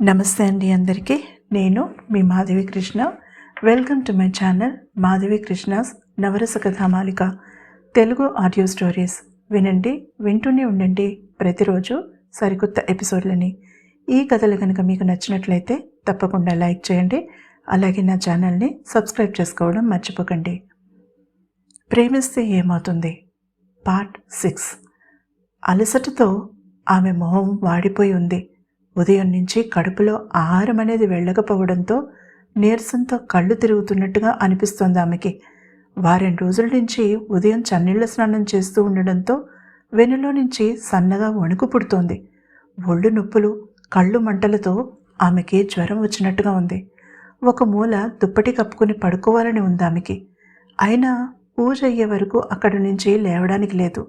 నమస్తే అండి అందరికీ. నేను మీ Madhavi Krishna. Welcome to my channel Madhavi Krishna's Navarasa Kathamalika. Telugu audio stories వినండి వింటూనే ఉండండి ప్రతిరోజు సరికొత్త ఎపిసోడ్లని. ఈ కథలు కనుక మీకు నచ్చినట్లయితే తప్పకుండా లైక్ చేయండి అలాగే నా ఛానల్ని సబ్స్క్రైబ్ చేసుకోవడం మర్చిపోకండి. ప్రేమిస్తే ఏమవుతుంది? Part six. అలసటతో ఆమె మొహం వాడిపోయి ఉంది. ఉదయం నుంచి కడుపులో ఆహారం అనేది వెళ్ళకపోవడంతో నీరసంతో కళ్ళు తిరుగుతున్నట్టుగా అనిపిస్తోంది ఆమెకి. వారం రోజుల నుంచి ఉదయం చన్నీళ్ళ స్నానం చేస్తూ ఉండడంతో వెనులో నుంచి సన్నగా వణుకు పుడుతోంది. ఒళ్ళు నొప్పులు కళ్ళు మంటలతో ఆమెకి జ్వరం వచ్చినట్టుగా ఉంది. ఒక మూల దుప్పటి కప్పుకుని పడుకోవాలని ఉంది ఆమెకి. అయినా పూజ అయ్యే వరకు అక్కడి నుంచి లేవడానికి లేదు.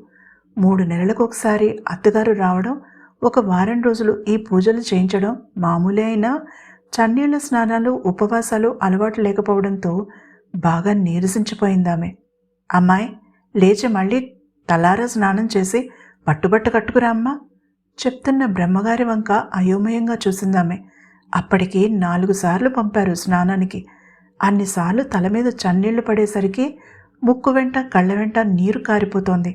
మూడు నెలలకు ఒకసారి అత్తగారు రావడం ఒక వారం రోజులు ఈ పూజలు చేయించడం మామూలే అయినా చన్నీళ్ళ స్నానాలు ఉపవాసాలు అలవాటు లేకపోవడంతో బాగా నీరసించిపోయిందామె అమ్మాయి లేచి మళ్ళీ తలారా స్నానం చేసి పట్టుబట్ట కట్టుకురా అమ్మా. చెప్తున్న బ్రహ్మగారి వంక అయోమయంగా చూసిందామె అప్పటికి నాలుగు సార్లు పంపారు స్నానానికి. అన్నిసార్లు తల మీద చన్నీళ్ళు పడేసరికి ముక్కు వెంట కళ్ళ వెంట నీరు కారిపోతోంది.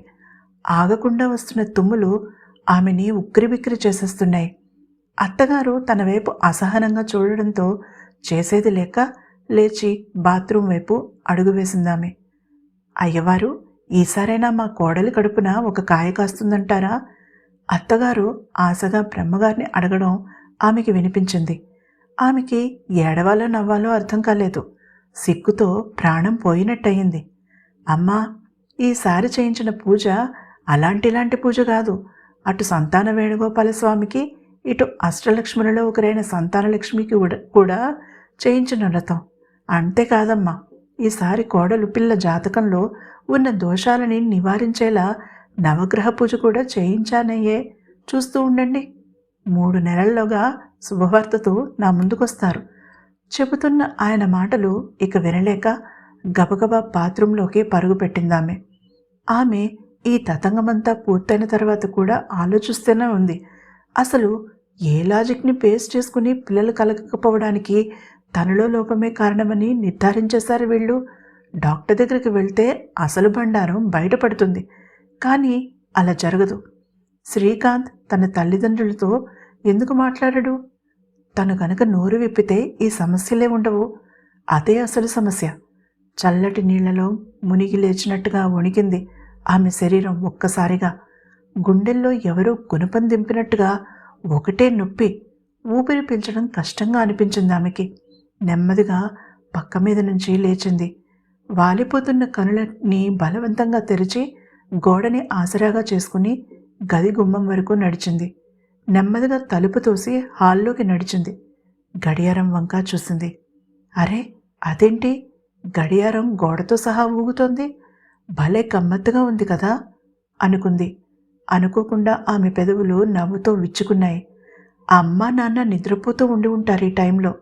ఆగకుండా వస్తున్న తుమ్ములు ఆమెని ఉక్కిరిబిక్కిరి చేసేస్తున్నాయి. అత్తగారు తన వైపు అసహనంగా చూడడంతో చేసేది లేక లేచి బాత్రూం వైపు అడుగు వేసిందామె. అయ్యవారు ఈసారైనా మా కోడలి కడుపున ఒక కాయ కాస్తుందంటారా? అత్తగారు ఆశగా బ్రహ్మగారిని అడగడం ఆమెకి వినిపించింది. ఆమెకి ఏడవాలో నవ్వాలో అర్థం కాలేదు. సిగ్గుతో ప్రాణం పోయినట్టయింది. అమ్మా ఈసారి చేయించిన పూజ అలాంటిలాంటి పూజ కాదు. అటు సంతాన వేణుగోపాల స్వామికి ఇటు అష్టలక్ష్ములలో ఒకరైన సంతానలక్ష్మికి కూడా- కూడా చేయించిన వ్రతం. అంతేకాదమ్మా ఈసారి కోడలు పిల్ల జాతకంలో ఉన్న దోషాలని నివారించేలా నవగ్రహ పూజ కూడా చేయించానయ్యే. చూస్తూ ఉండండి. మూడు నెలల్లోగా శుభవార్తతో నా ముందుకొస్తారు. చెబుతున్న ఆయన మాటలు ఇక వినలేక గబగబా బాత్రూంలోకి పరుగు పెట్టిందామె. ఆమె ఈ తతంగమంతా పూర్తయిన తర్వాత కూడా ఆలోచిస్తూనే ఉంది. అసలు ఏ లాజిక్ని బేస్ చేసుకుని పిల్లలు కలగకపోవడానికి తనలో లోపమే కారణమని నిర్ధారించేశారు వీళ్ళు? డాక్టర్ దగ్గరికి వెళ్తే అసలు బండారం బయటపడుతుంది. కానీ అలా జరగదు. శ్రీకాంత్ తన తల్లిదండ్రులతో ఎందుకు మాట్లాడడు? తను కనుక నోరు విప్పితే ఈ సమస్యలే ఉండవు. అదే అసలు సమస్య. చల్లటి నీళ్ళలో మునిగి లేచినట్టుగా వణికింది. ఆమె శరీరం ఒక్కసారిగా గుండెల్లో ఎవరో గుణపం దింపినట్టుగా ఒకటే నొప్పి ఊపిరి పీల్చడం కష్టంగా అనిపించింది ఆమెకి. నెమ్మదిగా పక్క మీద నుంచి లేచింది. వాలిపోతున్న కనులని బలవంతంగా తెరిచి గోడని ఆసరాగా చేసుకుని గది గుమ్మం వరకు నడిచింది. నెమ్మదిగా తలుపు తోసి హాల్లోకి నడిచింది. గడియారం వంక చూసింది. అరే అదేంటి? గడియారం గోడతో సహా ఊగుతోంది? భలే గమ్మత్తుగా ఉంది కదా? అనుకుంది. అనుకోకుండా ఆమె పెదవులు నవ్వుతో విచ్చుకున్నాయి. అమ్మ నాన్న నిద్రపోతూ ఉండి ఉంటారు ఈ టైంలో.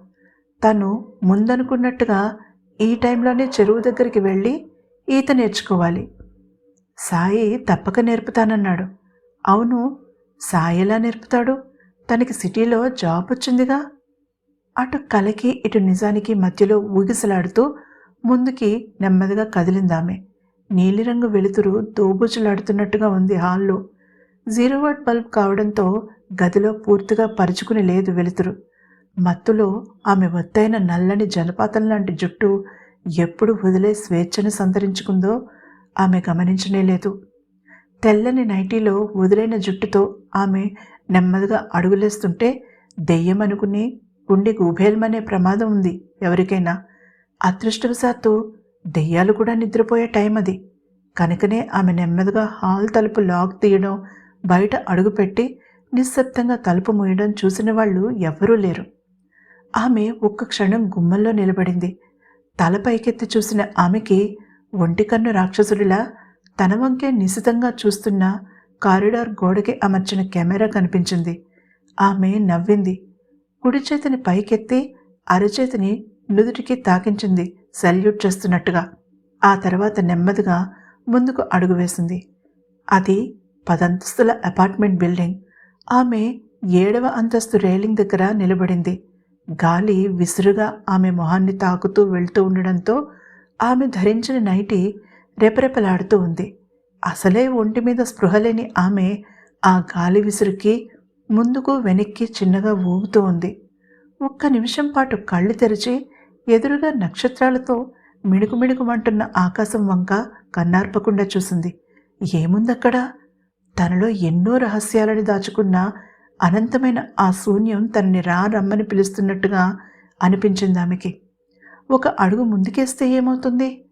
తను ముందనుకున్నట్టుగా ఈ టైంలోనే చెరువు దగ్గరికి వెళ్ళి ఈత నేర్చుకోవాలి. సాయి తప్పక నేర్పుతానన్నాడు. అవును సాయి ఎలా నేర్పుతాడు? తనకి సిటీలో జాబ్ వచ్చిందిగా? అటు కలకి ఇటు నిజానికి మధ్యలో ఊగిసలాడుతూ ముందుకి నెమ్మదిగా కదిలిందామె. నీలిరంగు వెలుతురు దోబుజులాడుతున్నట్టుగా ఉంది హాల్లో. జీరో వాట్ బల్బ్ కావడంతో గదిలో పూర్తిగా పరుచుకుని లేదు వెలుతురు. మత్తులో ఆమె ఒత్తైన నల్లని జలపాతం లాంటి జుట్టు ఎప్పుడు వదిలే స్వేచ్ఛను సంతరించుకుందో ఆమె గమనించనే లేదు. తెల్లని నైటీలో వదిలైన జుట్టుతో ఆమె నెమ్మదిగా అడుగులేస్తుంటే దెయ్యం అనుకుని గుండె గుబేల్మనే ప్రమాదం ఉంది ఎవరికైనా. అదృష్టవశాత్తు దెయ్యాలు కూడా నిద్రపోయే టైం అది. కనుకనే ఆమె నెమ్మదిగా హాల్ తలుపు లాక్ తీయడం బయట అడుగుపెట్టి నిశ్శబ్దంగా తలుపు మూయడం చూసిన వాళ్ళు ఎవ్వరూ లేరు. ఆమె ఒక్క క్షణం గుమ్మంలో నిలబడింది. తల పైకెత్తి చూసిన ఆమెకి ఒంటికన్ను రాక్షసుడిలా తన వంకే నిశితంగా చూస్తున్న కారిడార్ గోడకి అమర్చిన కెమెరా కనిపించింది. ఆమె నవ్వింది. కుడి చేతిని పైకెత్తి అరచేతిని నుదుటికి తాకించింది. సల్యూట్ చేస్తున్నట్టుగా ఆ తర్వాత నెమ్మదిగా ముందుకు అడుగు వేసింది. అది పదంతస్తుల అపార్ట్మెంట్ బిల్డింగ్. ఆమె ఏడవ అంతస్తు రైలింగ్ దగ్గర నిలబడింది. గాలి విసురుగా ఆమె మొహాన్ని తాకుతూ వెళ్తూ ఉండడంతో ఆమె ధరించిన నైటి రెపరెపలాడుతూ ఉంది. అసలే ఒంటి మీద స్పృహలేని ఆమె ఆ గాలి విసురుకి ముందుకు వెనక్కి చిన్నగా ఊగుతూ ఉంది. ఒక్క నిమిషం పాటు కళ్ళు తెరిచి ఎదురుగా నక్షత్రాలతో మిణుకు మిణుకుమంటున్న ఆకాశం వంక కన్నార్పకుండా చూసింది. ఏముందక్కడ? తనలో ఎన్నో రహస్యాలని దాచుకున్న అనంతమైన ఆ శూన్యం తనని రా రమ్మని పిలుస్తున్నట్టుగా అనిపించింది ఆమెకి. ఒక అడుగు ముందుకేస్తే ఏమవుతుంది?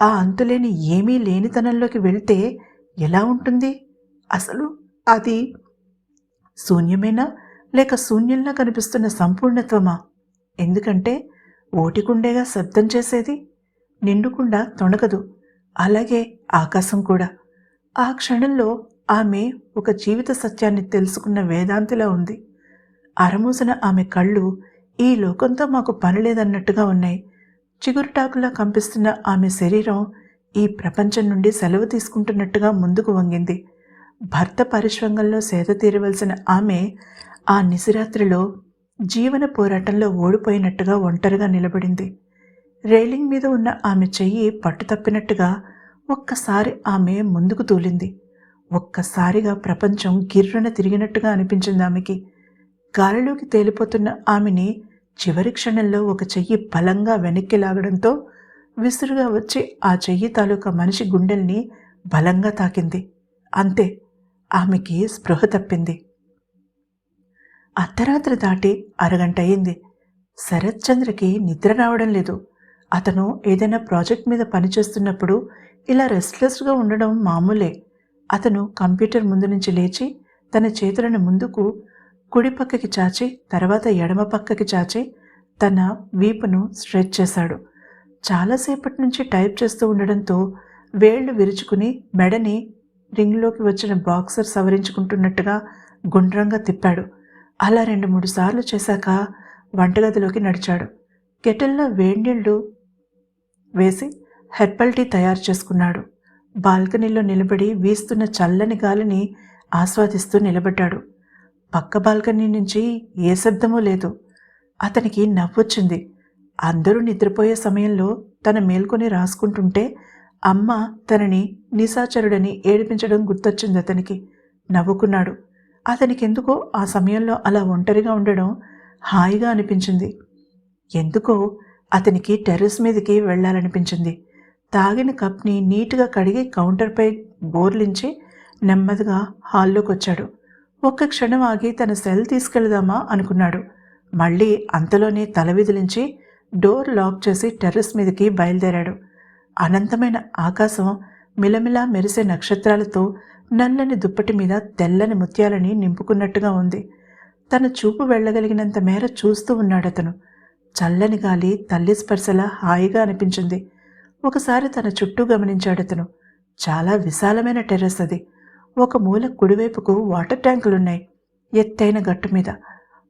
ఆ అంతులేని ఏమీ లేనితనంలోకి వెళ్తే ఎలా ఉంటుంది? అసలు అది శూన్యమేనా? లేక శూన్యంలా కనిపిస్తున్న సంపూర్ణత్వమా? ఎందుకంటే ఓటికుండేగా శబ్దం చేసేది? నిండుకుండా తొణకదు అలాగే ఆకాశం కూడా. ఆ క్షణంలో ఆమె ఒక జీవిత సత్యాన్ని తెలుసుకున్న వేదాంతిలా ఉంది. అరమూసిన ఆమె కళ్ళు ఈ లోకంతో మాకు పనిలేదన్నట్టుగా ఉన్నాయి. చిగురుటాకులా కంపిస్తున్న ఆమె శరీరం ఈ ప్రపంచం నుండి సెలవు తీసుకుంటున్నట్టుగా ముందుకు వంగింది. భర్త పరిశ్రమంలో సేద తీరవలసిన ఆమె ఆ నిశిరాత్రిలో జీవన పోరాటంలో ఓడిపోయినట్టుగా ఒంటరిగా నిలబడింది. రైలింగ్ మీద ఉన్న ఆమె చెయ్యి పట్టు తప్పినట్టుగా ఒక్కసారి ఆమె ముందుకు తూలింది. ఒక్కసారిగా ప్రపంచం గిర్రున తిరిగినట్టుగా అనిపించింది ఆమెకి. గాలిలోకి తేలిపోతున్న ఆమెని చివరి క్షణంలో ఒక చెయ్యి బలంగా వెనక్కి లాగడంతో విసురుగా వచ్చి ఆ చెయ్యి తాలూకా మనిషి గుండెల్ని బలంగా తాకింది. అంతే ఆమెకి స్పృహ తప్పింది. అర్ధరాత్రి దాటి అరగంట అయింది. శరత్చంద్రకి నిద్ర రావడం లేదు. అతను ఏదైనా ప్రాజెక్ట్ మీద పనిచేస్తున్నప్పుడు ఇలా రెస్ట్లెస్గా ఉండడం మామూలే. అతను కంప్యూటర్ ముందు నుంచి లేచి తన చేతులను ముందుకు కుడి పక్కకి చాచి తర్వాత ఎడమ పక్కకి చాచి తన వీపును స్ట్రెచ్ చేశాడు. చాలాసేపటి నుంచి టైప్ చేస్తూ ఉండడంతో వేళ్ళు విరుచుకుని మెడని రింగ్లోకి వచ్చిన బాక్సర్ సవరించుకుంటున్నట్టుగా గుండ్రంగా తిప్పాడు. అలా రెండు మూడు సార్లు చేశాక వంటగదిలోకి నడిచాడు. కెటిల్లో వేడినీళ్ళు వేసి హెర్బల్ టీ తయారు చేసుకున్నాడు. బాల్కనీలో నిలబడి వీస్తున్న చల్లని గాలిని ఆస్వాదిస్తూ నిలబడ్డాడు. పక్క బాల్కనీ నుంచి ఏ శబ్దమూ లేదు. అతనికి నవ్వొచ్చింది. అందరూ నిద్రపోయే సమయంలో తన మేల్కొని రాసుకుంటుంటే అమ్మ తనని నిశాచరుడని ఏడిపించడం గుర్తొచ్చింది అతనికి. నవ్వుకున్నాడు. అతనికెందుకో ఆ సమయంలో అలా ఒంటరిగా ఉండడం హాయిగా అనిపించింది. ఎందుకో అతనికి టెర్రస్ మీదకి వెళ్ళాలనిపించింది. తాగిన కప్ని నీట్గా కడిగి కౌంటర్పై బోర్లించి నెమ్మదిగా హాల్లోకి వచ్చాడు ఒక్క క్షణం ఆగి తన సెల్ తీసుకెళ్దామా అనుకున్నాడు. మళ్ళీ అంతలోనే తల విదిలించి డోర్ లాక్ చేసి టెర్రస్ మీదకి బయలుదేరాడు. అనంతమైన ఆకాశం మిలమిలా మెరిసే నక్షత్రాలతో నల్లని దుప్పటి మీద తెల్లని ముత్యాలని నింపుకున్నట్టుగా ఉంది. తన చూపు వెళ్ళగలిగినంత మేర చూస్తూ ఉన్నాడతను. చల్లని గాలి తల్లి స్పర్శలా హాయిగా అనిపించింది. ఒకసారి తన చుట్టూ గమనించాడతను. చాలా విశాలమైన టెర్రస్ అది. ఒక మూల కుడివైపుకు వాటర్ ట్యాంకులున్నాయి. ఎత్తైన గట్టు మీద.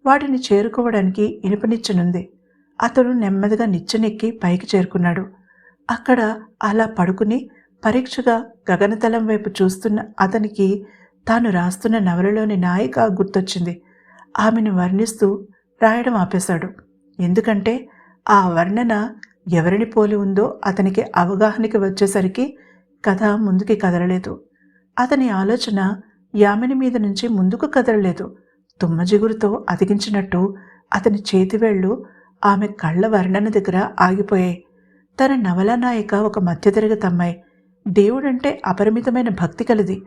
వాటిని చేరుకోవడానికి ఇనుపనిచ్చనుంది అతడు నెమ్మదిగా నిచ్చెనెక్కి పైకి చేరుకున్నాడు. అక్కడ అలా పడుకుని పరీక్షగా గగనతలం వైపు చూస్తున్న అతనికి తాను రాస్తున్న నవలలోని నాయిక గుర్తొచ్చింది. ఆమెను వర్ణిస్తూ రాయడం ఆపేశాడు. ఎందుకంటే ఆ వర్ణన ఎవరిని పోలి ఉందో అతనికి అవగాహనకి వచ్చేసరికి కథ ముందుకి కదలలేదు. అతని ఆలోచన యామిని మీద నుంచి ముందుకు కదలలేదు. తుమ్మజిగురుతో అతికించినట్టు అతని చేతివేళ్ళు ఆమె కళ్ళ వర్ణన దగ్గర ఆగిపోయాయి. తన నవల నాయిక ఒక మధ్యతరగతి అమ్మాయి. దేవుడంటే అపరిమితమైన భక్తి కలది.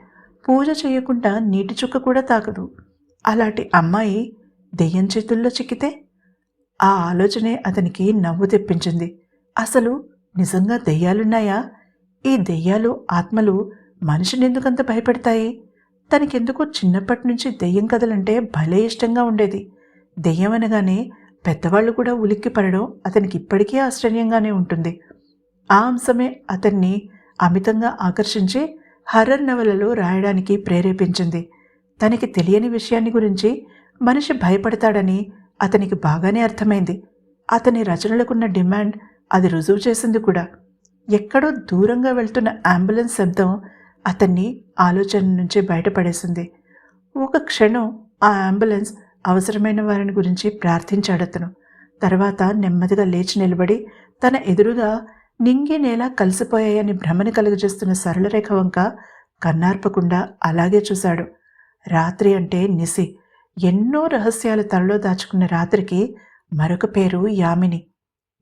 పూజ చేయకుండా నీటి చుక్క కూడా తాకదు అలాంటి అమ్మాయి దెయ్యం చేతుల్లో చిక్కితే ఆ ఆలోచనే అతనికి నవ్వు తెప్పించింది. అసలు నిజంగా దెయ్యాలున్నాయా? ఈ దెయ్యాలు ఆత్మలు మనిషిని ఎందుకంత భయపెడతాయి? తనకెందుకో చిన్నప్పటి నుంచి దెయ్యం కథలంటే భలే ఇష్టంగా ఉండేది. దెయ్యం అనగానే పెద్దవాళ్ళు కూడా ఉలిక్కి పడడం అతనికి ఇప్పటికీ ఆశ్చర్యంగానే ఉంటుంది. ఆ అంశమే అతన్ని అమితంగా ఆకర్షించి హర్రర్ నవలలో రాయడానికి ప్రేరేపించింది. తనకి తెలియని విషయాన్ని గురించి మనిషి భయపడతాడని అతనికి బాగానే అర్థమైంది. అతని రచనలకున్న డిమాండ్ అది రుజువు చేసింది కూడా. ఎక్కడో దూరంగా వెళ్తున్న అంబులెన్స్ శబ్దం అతన్ని ఆలోచన నుంచి బయటపడేసింది. ఒక క్షణం ఆ అంబులెన్స్ అవసరమైన వారిని గురించి ప్రార్థించాడతను తర్వాత నెమ్మదిగా లేచి నిలబడి తన ఎదురుగా నింగి నేల కలిసిపోయాయని భ్రమని కలుగజేస్తున్న సరళరేఖ వంక కన్నార్పకుండా అలాగే చూశాడు. రాత్రి అంటే నిసి. ఎన్నో రహస్యాలు తలలో దాచుకున్న రాత్రికి మరొక పేరు యామిని.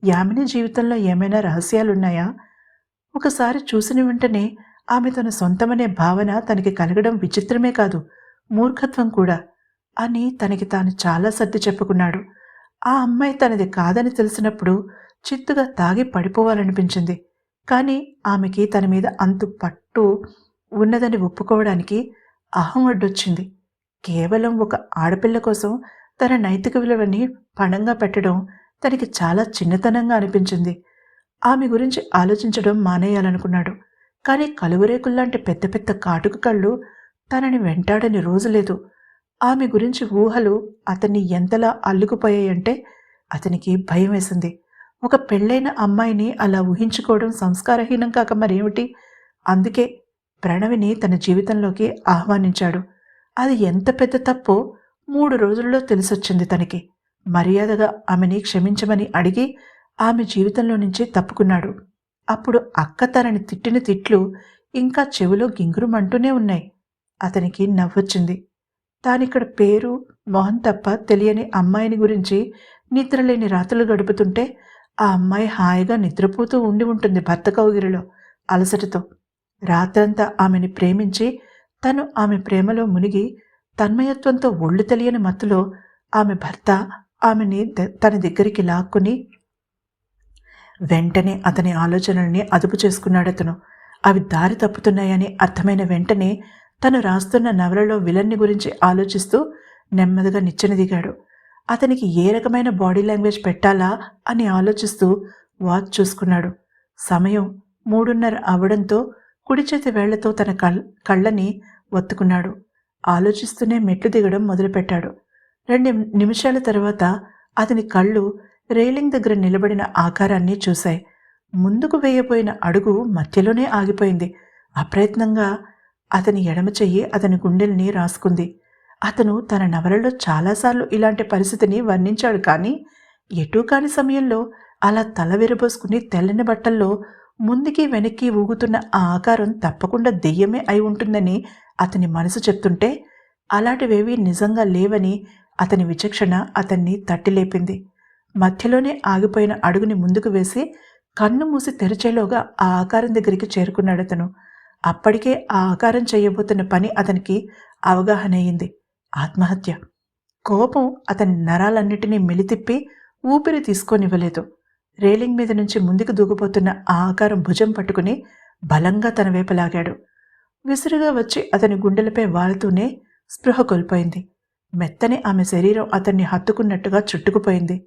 యామిని జీవితంలో ఏమైనా రహస్యాలున్నాయా? ఒకసారి చూసిన వెంటనే ఆమె తన సొంతమనే భావన తనకి కలగడం విచిత్రమే కాదు మూర్ఖత్వం కూడా అని తనకి తాను చాలా సర్ది చెప్పుకున్నాడు. ఆ అమ్మాయి తనది కాదని తెలిసినప్పుడు చిత్తుగా తాగి పడిపోవాలనిపించింది. కానీ ఆమెకి తన మీద అంతు పట్టు ఉన్నదని ఒప్పుకోవడానికి అహం అడ్డొచ్చింది. కేవలం ఒక ఆడపిల్ల కోసం తన నైతిక విలువని పణంగా పెట్టడం తనకి చాలా చిన్నతనంగా అనిపించింది. ఆమె గురించి ఆలోచించడం మానేయాలనుకున్నాడు. కానీ కలువరేకుల్లాంటి పెద్ద పెద్ద కాటుక కళ్ళు తనని వెంటాడని రోజు లేదు. ఆమె గురించి ఊహలు అతన్ని ఎంతలా అల్లుకుపోయాయంటే అతనికి భయం వేసింది. ఒక పెళ్ళైన అమ్మాయిని అలా ఊహించుకోవడం సంస్కారహీనం కాక మరేమిటి? అందుకే ప్రణవిని తన జీవితంలోకి ఆహ్వానించాడు. అది ఎంత పెద్ద తప్పో మూడు రోజుల్లో తెలిసొచ్చింది తనకి. మర్యాదగా ఆమెని క్షమించమని అడిగి ఆమె జీవితంలో నుంచి తప్పుకున్నాడు. అప్పుడు అక్క తనని తిట్టిన తిట్లు ఇంకా చెవిలో గింగురుమంటూనే ఉన్నాయి. అతనికి నవ్వొచ్చింది. తానిక్కడ పేరు మొహం తప్ప తెలియని అమ్మాయిని గురించి నిద్రలేని రాత్రులు గడుపుతుంటే ఆ అమ్మాయి హాయిగా నిద్రపోతూ ఉండి ఉంటుంది భర్త కౌగిరిలో అలసటతో. రాత్రంతా ఆమెని ప్రేమించి తను ఆమె ప్రేమలో మునిగి తన్మయత్వంతో ఒళ్ళు తెలియని మత్తులో ఆమె భర్త ఆమెని తన దగ్గరికి లాక్కుని వెంటనే అతని ఆలోచనల్ని అదుపు చేసుకున్నాడు అతను. అవి దారి తప్పుతున్నాయని అర్థమైన వెంటనే తను రాస్తున్న నవలలో విలన్ని గురించి ఆలోచిస్తూ నెమ్మదిగా నిచ్చెన దిగాడు. అతనికి ఏ రకమైన బాడీ లాంగ్వేజ్ పెట్టాలా అని ఆలోచిస్తూ వాచ్ చూసుకున్నాడు. సమయం మూడున్నర అవడంతో కుడి చేతి వేళ్ళతో తన కళ్ళని ఒత్తుకున్నాడు. ఆలోచిస్తూనే మెట్లు దిగడం మొదలుపెట్టాడు. రెండు నిమిషాల తర్వాత అతని కళ్ళు రైలింగ్ దగ్గర నిలబడిన ఆకారాన్ని చూశాయి. ముందుకు వేయబోయిన అడుగు మధ్యలోనే ఆగిపోయింది. అప్రయత్నంగా అతని ఎడమ చెయ్యి అతని గుండెల్ని రాసుకుంది. అతను తన నవలలో చాలాసార్లు ఇలాంటి పరిస్థితిని వర్ణించాడు కానీ ఎటూ కాని సమయంలో అలా తల విరబోసుకుని తెల్లని బట్టల్లో ముందుకి వెనక్కి ఊగుతున్న ఆ ఆకారం తప్పకుండా దెయ్యమే అయి ఉంటుందని అతని మనసు చెప్తుంటే అలాంటివేవీ నిజంగా లేవని అతని విచక్షణ అతన్ని తట్టిలేపింది మధ్యలోనే ఆగిపోయిన అడుగుని ముందుకు వేసి కన్ను మూసి తెరిచేలోగా ఆ ఆకారం దగ్గరికి చేరుకున్నాడు అతను అప్పటికే ఆ ఆకారం చేయబోతున్న పని అతనికి అవగాహన అయింది. ఆత్మహత్య. కోపం అతని నరాలన్నిటినీ మెలితిప్పి ఊపిరి తీసుకోనివ్వలేదు. రేలింగ్ మీద నుంచి ముందుకు దూకిపోతున్న ఆ ఆకారం భుజం పట్టుకుని బలంగా తన వైపు లాగాడు. విసురుగా వచ్చి అతని గుండెలపై వాలుతూనే స్పృహ కోల్పోయింది. మెత్తని ఆమె శరీరం అతన్ని హత్తుకున్నట్టుగా చుట్టుకుపోయింది.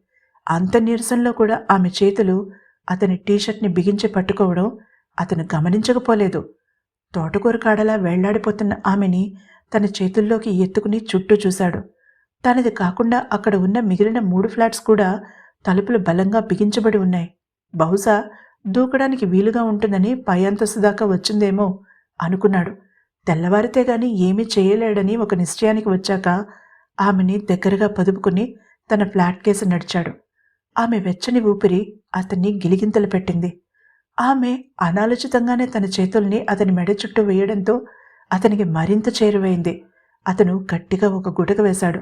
అంత నీరసంలో కూడా ఆమె చేతులు అతని టీషర్ట్ని బిగించి పట్టుకోవడం అతను గమనించకపోలేదు. తోటకూర కాడలా వెళ్ళాడిపోతున్న ఆమెని తన చేతుల్లోకి ఎత్తుకుని చుట్టూ చూశాడు. తనది కాకుండా అక్కడ ఉన్న మిగిలిన మూడు ఫ్లాట్స్ కూడా తలుపులు బలంగా బిగించబడి ఉన్నాయి. బహుశా దూకడానికి వీలుగా ఉంటుందని పై అంతస్తు దాకా వచ్చిందేమో అనుకున్నాడు. తెల్లవారితే గాని ఏమీ చేయలేడని ఒక నిశ్చయానికి వచ్చాక ఆమెని దగ్గరగా పదుపుకుని తన ఫ్లాట్ కేసు నడిచాడు. ఆమె వెచ్చని ఊపిరి అతన్ని గిలిగింతలు పెట్టింది. ఆమె అనాలోచితంగానే తన చేతుల్ని అతని మెడ చుట్టూ వేయడంతో అతనికి మరింత చేరువైంది. అతను గట్టిగా ఒక గుటక వేశాడు.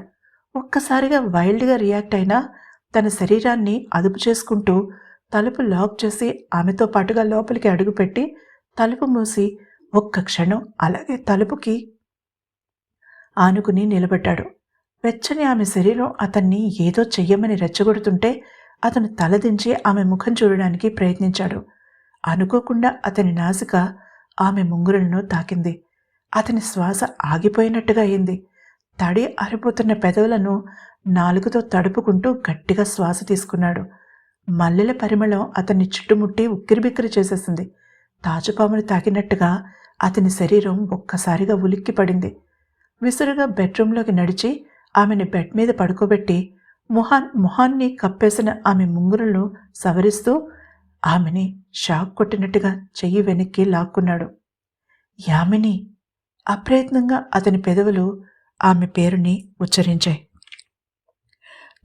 ఒక్కసారిగా వైల్డ్గా రియాక్ట్ అయినా తన శరీరాన్ని అదుపు చేసుకుంటూ తలుపు లాక్ చేసి ఆమెతో పాటుగా లోపలికి అడుగుపెట్టి తలుపు మూసి ఒక్క క్షణం అలాగే తలుపుకి ఆనుకుని నిలబడ్డాడు. వెచ్చని ఆమె శరీరం అతన్ని ఏదో చెయ్యమని రెచ్చగొడుతుంటే అతను తలదించి ఆమె ముఖం చూడడానికి ప్రయత్నించాడు. అనుకోకుండా అతని నాసిక ఆమె ముంగురులను తాకింది. అతని శ్వాస ఆగిపోయినట్టుగా అయింది. తడి ఆరిపోతున్న పెదవులను నాలుగుతో తడుపుకుంటూ గట్టిగా శ్వాస తీసుకున్నాడు. మల్లెల పరిమళం అతన్ని చుట్టుముట్టి ఉక్కిరిబిక్కిరి చేసేసింది. తాజుపాముని తాకినట్టుగా అతని శరీరం ఒక్కసారిగా ఉలిక్కి పడింది. విసురుగా బెడ్రూంలోకి నడిచి ఆమెని బెడ్ మీద పడుకోబెట్టి మొహాన్ మొహాన్ని కప్పేసిన ఆమె ముంగురులను సవరిస్తూ ఆమెని షాక్ కొట్టినట్టుగా చెయ్యి వెనక్కి లాక్కున్నాడు. యామిని? అప్రయత్నంగా అతని పెదవులు ఆమె పేరుని ఉచ్చరించాయి.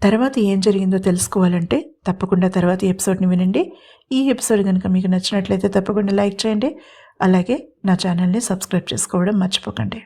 తర్వాత ఏం జరిగిందో తెలుసుకోవాలంటే తప్పకుండా తర్వాత ఎపిసోడ్ని వినండి. ఈ ఎపిసోడ్ కనుక మీకు నచ్చినట్లయితే తప్పకుండా లైక్ చేయండి. అలాగే నా ఛానల్ని సబ్స్క్రైబ్ చేసుకోవడం మర్చిపోకండి.